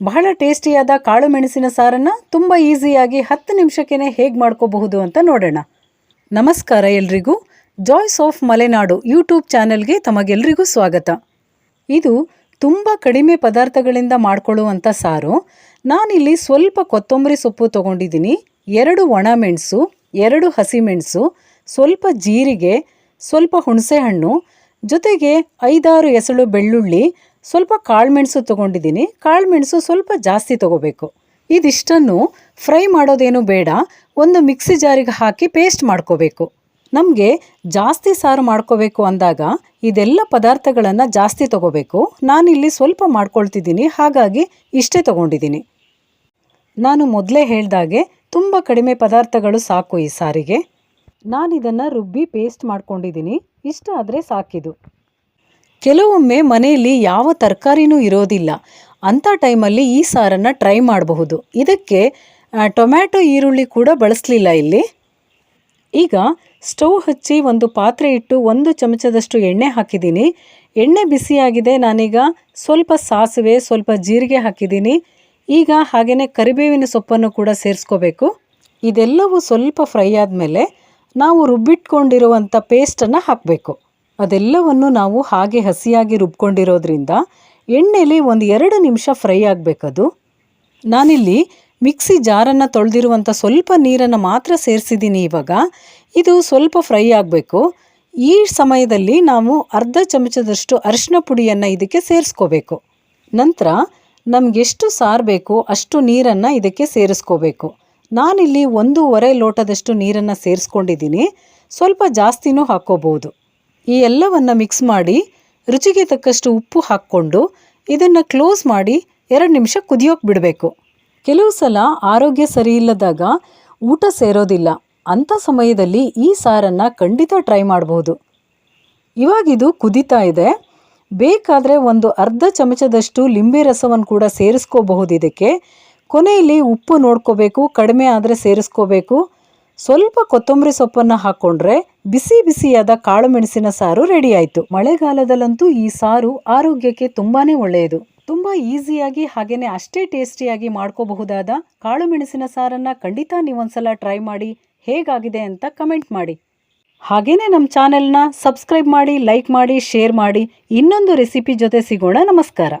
ಬಹಳ ಟೇಸ್ಟಿಯಾದ ಕಾಳು ಮೆಣಸಿನ ಸಾರನ್ನು ತುಂಬ ಈಸಿಯಾಗಿ ಹತ್ತು ನಿಮಿಷಕ್ಕೇ ಹೇಗೆ ಮಾಡ್ಕೋಬಹುದು ಅಂತ ನೋಡೋಣ. ನಮಸ್ಕಾರ ಎಲ್ರಿಗೂ. ಜಾಯ್ಸ್ ಆಫ್ ಮಲೆನಾಡು ಯೂಟ್ಯೂಬ್ ಚಾನೆಲ್ಗೆ ತಮಗೆಲ್ರಿಗೂ ಸ್ವಾಗತ. ಇದು ತುಂಬ ಕಡಿಮೆ ಪದಾರ್ಥಗಳಿಂದ ಮಾಡ್ಕೊಳ್ಳುವಂಥ ಸಾರು. ನಾನಿಲ್ಲಿ ಸ್ವಲ್ಪ ಕೊತ್ತಂಬರಿ ಸೊಪ್ಪು ತೊಗೊಂಡಿದ್ದೀನಿ. ಎರಡು ಒಣಮೆಣಸು, ಎರಡು ಹಸಿಮೆಣಸು, ಸ್ವಲ್ಪ ಜೀರಿಗೆ, ಸ್ವಲ್ಪ ಹುಣಸೆಹಣ್ಣು, ಜೊತೆಗೆ ಐದಾರು ಎಸಳು ಬೆಳ್ಳುಳ್ಳಿ ಸ್ವಲ್ಪ ಕಾಳುಮೆಣಸು ತೊಗೊಂಡಿದ್ದೀನಿ. ಕಾಳುಮೆಣಸು ಸ್ವಲ್ಪ ಜಾಸ್ತಿ ತೊಗೋಬೇಕು. ಇದಿಷ್ಟನ್ನು ಫ್ರೈ ಮಾಡೋದೇನು ಬೇಡ. ಒಂದು ಮಿಕ್ಸಿ ಜಾರಿಗೆ ಹಾಕಿ ಪೇಸ್ಟ್ ಮಾಡ್ಕೋಬೇಕು. ನಮಗೆ ಜಾಸ್ತಿ ಸಾರು ಮಾಡ್ಕೋಬೇಕು ಅಂದಾಗ ಇದೆಲ್ಲ ಪದಾರ್ಥಗಳನ್ನು ಜಾಸ್ತಿ ತಗೋಬೇಕು. ನಾನಿಲ್ಲಿ ಸ್ವಲ್ಪ ಮಾಡ್ಕೊಳ್ತಿದ್ದೀನಿ. ಹಾಗಾಗಿ ಇಷ್ಟೇ ತಗೊಂಡಿದ್ದೀನಿ. ನಾನು ಮೊದಲೇ ಹೇಳಿದಾಗೆ ತುಂಬ ಕಡಿಮೆ ಪದಾರ್ಥಗಳು ಸಾಕು ಈ ಸಾರಿಗೆ. ನಾನಿದನ್ನು ರುಬ್ಬಿ ಪೇಸ್ಟ್ ಮಾಡ್ಕೊಂಡಿದ್ದೀನಿ. ಇಷ್ಟ ಆದರೆ ಸಾಕಿದು ಕೆಲವೊಮ್ಮೆ ಮನೆಯಲ್ಲಿ ಯಾವ ತರಕಾರಿನೂ ಇರೋದಿಲ್ಲ. ಅಂಥ ಟೈಮಲ್ಲಿ ಈ ಸಾರನ್ನು ಟ್ರೈ ಮಾಡಬಹುದು. ಇದಕ್ಕೆ ಟೊಮ್ಯಾಟೊ ಈರುಳ್ಳಿ ಕೂಡ ಬಳಸಲಿಲ್ಲ ಇಲ್ಲಿ. ಈಗ ಸ್ಟವ್ ಹಚ್ಚಿ ಒಂದು ಪಾತ್ರೆ ಇಟ್ಟು ಒಂದು ಚಮಚದಷ್ಟು ಎಣ್ಣೆ ಹಾಕಿದ್ದೀನಿ. ಎಣ್ಣೆ ಬಿಸಿಯಾಗಿದೆ, ನಾನೀಗ ಸ್ವಲ್ಪ ಸಾಸಿವೆ, ಸ್ವಲ್ಪ ಜೀರಿಗೆ ಹಾಕಿದ್ದೀನಿ. ಈಗ ಹಾಗೆಯೇ ಕರಿಬೇವಿನ ಸೊಪ್ಪನ್ನು ಕೂಡ ಸೇರಿಸ್ಕೋಬೇಕು. ಇದೆಲ್ಲವೂ ಸ್ವಲ್ಪ ಫ್ರೈ ಆದಮೇಲೆ ನಾವು ರುಬ್ಬಿಟ್ಕೊಂಡಿರುವಂಥ ಪೇಸ್ಟನ್ನು ಹಾಕಬೇಕು. ಅದೆಲ್ಲವನ್ನು ನಾವು ಹಾಗೆ ಹಸಿಯಾಗಿ ರುಬ್ಕೊಂಡಿರೋದ್ರಿಂದ ಎಣ್ಣೆಲಿ ಒಂದು ಎರಡು ನಿಮಿಷ ಫ್ರೈ ಆಗಬೇಕದು. ನಾನಿಲ್ಲಿ ಮಿಕ್ಸಿ ಜಾರನ್ನು ತೊಳೆದಿರುವಂಥ ಸ್ವಲ್ಪ ನೀರನ್ನು ಮಾತ್ರ ಸೇರಿಸಿದ್ದೀನಿ ಇವಾಗ. ಇದು ಸ್ವಲ್ಪ ಫ್ರೈ ಆಗಬೇಕು. ಈ ಸಮಯದಲ್ಲಿ ನಾವು ಅರ್ಧ ಚಮಚದಷ್ಟು ಅರಿಶಿನ ಪುಡಿಯನ್ನು ಇದಕ್ಕೆ ಸೇರಿಸ್ಕೋಬೇಕು. ನಂತರ ನಮಗೆಷ್ಟು ಸಾರು ಬೇಕು ಅಷ್ಟು ನೀರನ್ನು ಇದಕ್ಕೆ ಸೇರಿಸ್ಕೋಬೇಕು. ನಾನಿಲ್ಲಿ ಒಂದೂವರೆ ಲೋಟದಷ್ಟು ನೀರನ್ನು ಸೇರಿಸ್ಕೊಂಡಿದ್ದೀನಿ ಸ್ವಲ್ಪ ಜಾಸ್ತಿನೂ ಹಾಕ್ಕೋಬೋದು. ಈ ಎಲ್ಲವನ್ನು ಮಿಕ್ಸ್ ಮಾಡಿ ರುಚಿಗೆ ತಕ್ಕಷ್ಟು ಉಪ್ಪು ಹಾಕ್ಕೊಂಡು ಇದನ್ನು ಕ್ಲೋಸ್ ಮಾಡಿ ಎರಡು ನಿಮಿಷ ಕುದಿಯೋಕೆ ಬಿಡಬೇಕು. ಕೆಲವು ಸಲ ಆರೋಗ್ಯ ಸರಿ ಇಲ್ಲದಾಗ ಊಟ ಸೇರೋದಿಲ್ಲ. ಅಂಥ ಸಮಯದಲ್ಲಿ ಈ ಸಾರನ್ನು ಖಂಡಿತ ಟ್ರೈ ಮಾಡಬಹುದು ಇವಾಗಿದು ಕುದೀತಾ ಇದೆ. ಬೇಕಾದರೆ ಒಂದು ಅರ್ಧ ಚಮಚದಷ್ಟು ಲಿಂಬೆ ರಸವನ್ನು ಕೂಡ ಸೇರಿಸ್ಕೋಬಹುದು ಇದಕ್ಕೆ. ಕೊನೆಯಲ್ಲಿ ಉಪ್ಪು ನೋಡ್ಕೋಬೇಕು, ಕಡಿಮೆ ಆದರೆ ಸೇರಿಸ್ಕೋಬೇಕು. ಸ್ವಲ್ಪ ಕೊತ್ತಂಬರಿ ಸೊಪ್ಪನ್ನು ಹಾಕ್ಕೊಂಡ್ರೆ ಬಿಸಿ ಬಿಸಿಯಾದ ಕಾಳು ಮೆಣಸಿನ ಸಾರು ರೆಡಿ ಆಯಿತು. ಮಳೆಗಾಲದಲ್ಲಂತೂ ಈ ಸಾರು ಆರೋಗ್ಯಕ್ಕೆ ತುಂಬಾ ಒಳ್ಳೆಯದು. ತುಂಬ ಈಸಿಯಾಗಿ ಹಾಗೆಯೇ ಅಷ್ಟೇ ಟೇಸ್ಟಿಯಾಗಿ ಮಾಡ್ಕೋಬಹುದಾದ ಕಾಳು ಮೆಣಸಿನ ಸಾರನ್ನು ಖಂಡಿತ ನೀವೊಂದ್ಸಲ ಟ್ರೈ ಮಾಡಿ ಹೇಗಾಗಿದೆ ಅಂತ ಕಮೆಂಟ್ ಮಾಡಿ. ಹಾಗೇನೇ ನಮ್ಮ ಚಾನೆಲ್ನ ಸಬ್ಸ್ಕ್ರೈಬ್ ಮಾಡಿ, ಲೈಕ್ ಮಾಡಿ, ಶೇರ್ ಮಾಡಿ ಇನ್ನೊಂದು ರೆಸಿಪಿ ಜೊತೆ ಸಿಗೋಣ. ನಮಸ್ಕಾರ.